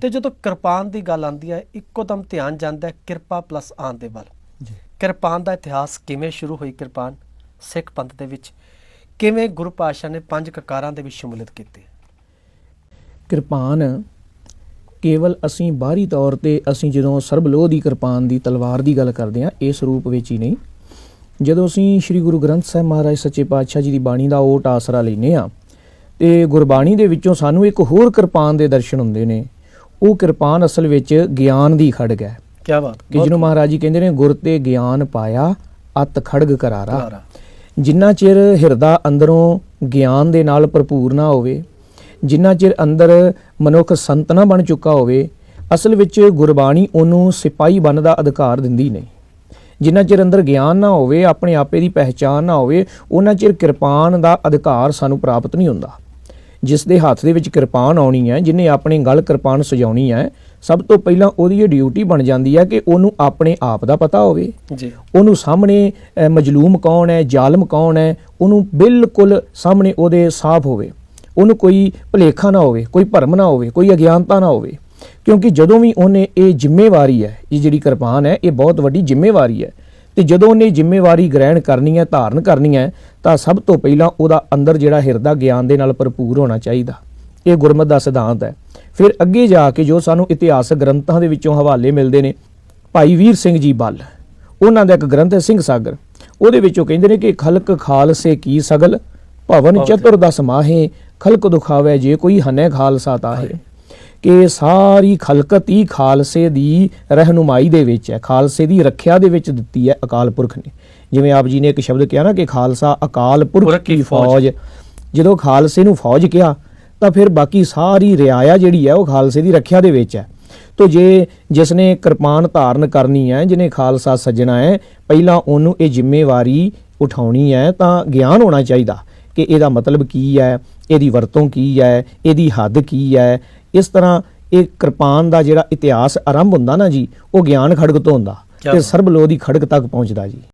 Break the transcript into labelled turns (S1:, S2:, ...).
S1: ਤੇ ਜਦੋਂ ਕਿਰਪਾਨ ਦੀ ਗੱਲ ਆਉਂਦੀ ਹੈ ਇੱਕੋ ਦਮ ਧਿਆਨ ਜਾਂਦਾ ਹੈ ਕਿਰਪਾ ਪਲੱਸ ਆਨ ਦੇ ਵੱਲ।
S2: ਜੀ।
S1: ਕਿਰਪਾਨ ਦਾ ਇਤਿਹਾਸ ਕਿਵੇਂ ਸ਼ੁਰੂ ਹੋਈ ਕਿਰਪਾਨ? ਸਿੱਖ ਪੰਥ ਦੇ ਵਿੱਚ ਕਿਵੇਂ ਗੁਰੂ ਪਾਤਸ਼ਾਹ ਨੇ ਪੰਜ ਕਕਾਰਾਂ ਦੇ ਵਿੱਚ ਸ਼ਮੂਲੀਅਤ ਕੀਤੀ?
S2: ਕਿਰਪਾਨ ਕੇਵਲ ਅਸੀਂ ਬਾਹਰੀ ਤੌਰ ਤੇ ਅਸੀਂ ਜਦੋਂ ਸਰਬਲੋਹ ਦੀ ਕਿਰਪਾਨ ਦੀ ਤਲਵਾਰ ਦੀ ਗੱਲ ਕਰਦੇ ਹਾਂ ਇਸ ਰੂਪ ਵਿੱਚ ਹੀ ਨਹੀਂ। ਜਦੋਂ ਅਸੀਂ ਸ੍ਰੀ ਗੁਰੂ ਗ੍ਰੰਥ ਸਾਹਿਬ ਮਹਾਰਾਜ ਸੱਚੇ ਪਾਤਸ਼ਾਹ ਜੀ ਦੀ ਬਾਣੀ ਦਾ ਓਟ ਆਸਰਾ ਲੈਨੇ ਆ ਤੇ ਗੁਰਬਾਣੀ ਦੇ ਵਿੱਚੋਂ ਸਾਨੂੰ ਇੱਕ ਹੋਰ ਕਿਰਪਾਨ ਦੇ ਦਰਸ਼ਨ ਹੁੰਦੇ ਨੇ। ਉਹ ਕਿਰਪਾਨ ਅਸਲ ਵਿੱਚ ਗਿਆਨ ਦੀ ਖੜਗ ਹੈ
S1: ਕੀ ਬਾਤ।
S2: ਕਿ ਜਿਹਨੂੰ ਮਹਾਰਾਜ ਜੀ ਕਹਿੰਦੇ ਨੇ ਗੁਰ ਤੇ ਗਿਆਨ ਪਾਇਆ ਅਤ ਖੜਗ ਕਰਾਰਾ। ਜਿੰਨਾ ਚਿਰ ਹਿਰਦਾ ਅੰਦਰੋਂ ਗਿਆਨ ਦੇ ਨਾਲ ਭਰਪੂਰ ਨਾ ਹੋਵੇ ਜਿੰਨਾ ਚਿਰ ਅੰਦਰ ਮਨੁੱਖ ਸੰਤ ਨਾ ਬਣ ਚੁੱਕਾ ਹੋਵੇ ਅਸਲ ਵਿੱਚ ਗੁਰਬਾਣੀ ਉਹਨੂੰ ਸਿਪਾਹੀ ਬਣਨ ਦਾ ਅਧਿਕਾਰ ਦਿੰਦੀ ਨਹੀਂ। ਜਿੰਨਾ ਚਿਰ ਅੰਦਰ ਗਿਆਨ ਨਾ ਹੋਵੇ ਆਪਣੇ ਆਪੇ ਦੀ ਪਹਿਚਾਨ ਨਾ ਹੋਵੇ ਉਹਨਾਂ ਚਿਰ ਕਿਰਪਾਨ ਦਾ ਅਧਿਕਾਰ ਸਾਨੂੰ ਪ੍ਰਾਪਤ ਨਹੀਂ ਹੁੰਦਾ। ਜਿਸ ਦੇ ਹੱਥ ਦੇ ਵਿੱਚ ਕਿਰਪਾਨ ਆਉਣੀ ਹੈ ਜਿਨੇ ਆਪਣੀ ਗਲ ਕਿਰਪਾਨ ਸਜਾਉਣੀ ਹੈ ਸਭ ਤੋਂ ਪਹਿਲਾਂ ਉਹਦੀ ਇਹ ਡਿਊਟੀ ਬਣ ਜਾਂਦੀ ਹੈ ਕਿ ਉਹਨੂੰ ਆਪਣੇ ਆਪ ਦਾ ਪਤਾ ਹੋਵੇ।
S1: ਜੀ।
S2: ਉਹਨੂੰ ਸਾਹਮਣੇ ਮਜਲੂਮ ਕੌਣ ਹੈ ਜ਼ਾਲਮ ਕੌਣ ਹੈ ਉਹਨੂੰ ਬਿਲਕੁਲ ਸਾਹਮਣੇ ਉਹਦੇ ਸਾਫ਼ ਹੋਵੇ। ਉਹਨੂੰ ਕੋਈ ਭੁਲੇਖਾ ਨਾ ਹੋਵੇ ਕੋਈ ਭਰਮ ਨਾ ਹੋਵੇ ਕੋਈ ਅਗਿਆਨਤਾ ਨਾ ਹੋਵੇ। ਕਿਉਂਕਿ ਜਦੋਂ ਵੀ ਉਹਨੇ ਇਹ ਜ਼ਿੰਮੇਵਾਰੀ ਹੈ ਇਹ ਜਿਹੜੀ ਕਿਰਪਾਨ ਹੈ ਇਹ ਬਹੁਤ ਵੱਡੀ ਜ਼ਿੰਮੇਵਾਰੀ ਹੈ। ਤੇ ਜਦੋਂ ਉਹਨੇ ਜ਼ਿੰਮੇਵਾਰੀ ਗ੍ਰਹਿਣ ਕਰਨੀ ਹੈ ਧਾਰਨ ਕਰਨੀ ਹੈ ਤਾਂ ਸਭ ਤੋਂ ਪਹਿਲਾਂ ਉਹਦਾ ਅੰਦਰ ਜਿਹੜਾ ਹਿਰਦਾ ਗਿਆਨ ਦੇ ਨਾਲ ਭਰਪੂਰ ਹੋਣਾ ਚਾਹੀਦਾ। ਇਹ ਗੁਰਮਤਿ ਦਾ ਸਿਧਾਂਤ ਹੈ। ਫਿਰ ਅੱਗੇ ਜਾ ਕੇ ਜੋ ਸਾਨੂੰ ਇਤਿਹਾਸਕ ਗ੍ਰੰਥਾਂ ਦੇ ਵਿੱਚੋਂ ਹਵਾਲੇ ਮਿਲਦੇ ਨੇ ਭਾਈ ਵੀਰ ਸਿੰਘ ਜੀ ਬੱਲ। ਉਹਨਾਂ ਦਾ ਇੱਕ ਗ੍ਰੰਥ ਹੈ ਸਿੰਘ ਸਾਗਰ। ਉਹਦੇ ਵਿੱਚੋਂ ਕਹਿੰਦੇ ਨੇ ਕਿ ਖਲਕ ਖਾਲਸੇ ਕੀ ਸਗਲ ਭਵਨ ਚਤੁਰ ਦਸ ਮਾਹੇ ਖਲਕ ਦੁਖਾਵੇ ਜੇ ਕੋਈ ਹਨੇ ਖਾਲਸਾ ਤਾਹੇ। ਕਿ ਸਾਰੀ ਖਲਕਤ ਹੀ ਖਾਲਸੇ ਦੀ ਰਹਿਨੁਮਾਈ ਦੇ ਵਿੱਚ ਹੈ। ਖਾਲਸੇ ਦੀ ਰੱਖਿਆ ਦੇ ਵਿੱਚ ਦਿੱਤੀ ਹੈ ਅਕਾਲ ਪੁਰਖ ਨੇ। ਜਿਵੇਂ ਆਪ ਜੀ ਨੇ ਇੱਕ ਸ਼ਬਦ ਕਿਹਾ ਨਾ ਕਿ ਖਾਲਸਾ ਅਕਾਲ ਪੁਰਖ
S1: ਫੌਜ।
S2: ਫੌਜ? ਜਦੋਂ ਖਾਲਸੇ ਨੂੰ ਫੌਜ ਕਿਹਾ ਤਾਂ ਫਿਰ ਬਾਕੀ ਸਾਰੀ ਰਿਆਇਆ ਜਿਹੜੀ ਹੈ ਉਹ ਖਾਲਸੇ ਦੀ ਰੱਖਿਆ ਦੇ ਵਿੱਚ ਹੈ। ਤੋ ਜੇ ਜਿਸ ਨੇ ਕਿਰਪਾਨ ਧਾਰਨ ਕਰਨੀ ਹੈ ਜਿਹਨੇ ਖਾਲਸਾ ਸੱਜਣਾ ਹੈ ਪਹਿਲਾਂ ਉਹਨੂੰ ਇਹ ਜ਼ਿੰਮੇਵਾਰੀ ਉਠਾਉਣੀ ਹੈ ਤਾਂ ਗਿਆਨ ਹੋਣਾ ਚਾਹੀਦਾ ਕਿ ਇਹਦਾ ਮਤਲਬ ਕੀ ਹੈ ਇਹਦੀ ਵਰਤੋਂ ਕੀ ਹੈ ਇਹਦੀ ਹੱਦ ਕੀ ਹੈ ਇਸ ਤਰ੍ਹਾਂ ਇਹ ਕਿਰਪਾਨ ਦਾ ਜਿਹੜਾ ਇਤਿਹਾਸ ਆਰੰਭ ਹੁੰਦਾ ਨਾ ਜੀ ਉਹ ਗਿਆਨ ਖੜਗ ਤੋਂ ਹੁੰਦਾ ਤੇ
S1: ਬਾਤ।
S2: ਸਰਬਲੋਹ ਦੀ ਖੜਗ ਤੱਕ ਪਹੁੰਚਦਾ ਜੀ